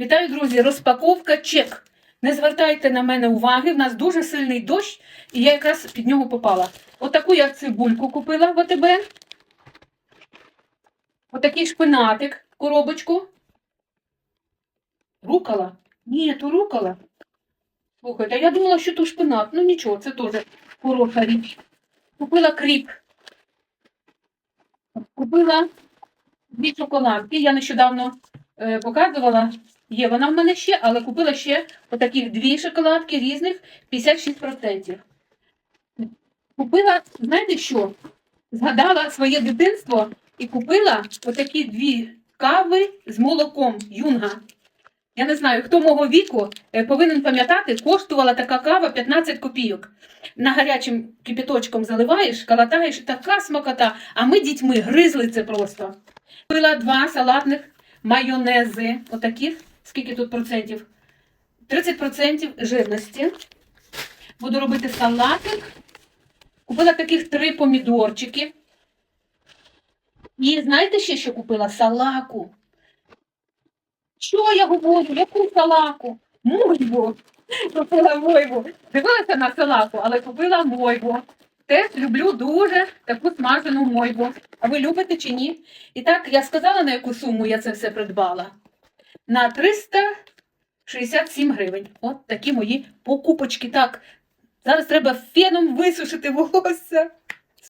Вітаю, друзі! Розпаковка чек. Не звертайте на мене уваги, в нас дуже сильний дощ, і я якраз під нього попала. Отаку я цибульку купила в АТБ. Отакий шпинатик, коробочку. Рукала? Ні, то рукала. Слухайте, я думала, що то шпинат. Ну нічого, це теж хороша річ. Купила кріп. Купила дві шоколадки. Я нещодавно е, показувала. Є вона в мене ще, але купила ще отаких дві шоколадки різних 56%. Купила, знаєте що? Згадала своє дитинство і купила отакі дві кави з молоком юнга. Я не знаю, хто мого віку е, повинен пам'ятати, коштувала така кава 15 копійок. На гарячим кипяточком заливаєш, калатаєш, така смакота. А ми дітьми гризли це просто. Купила два салатних майонези, отаких, скільки тут процентів? 30% жирності. Буду робити салатик. Купила таких три помідорчики. І знаєте ще, що купила? Салаку. Що я говорю? Яку салаку? Мойву. Купила мойву. Дивилася на салаку, але купила мойву. Теж люблю дуже таку смажену мойву. А ви любите чи ні? І так, я сказала, на яку суму я це все придбала. На 367 гривень. От такі мої покупочки. Так, зараз треба феном висушити волосся.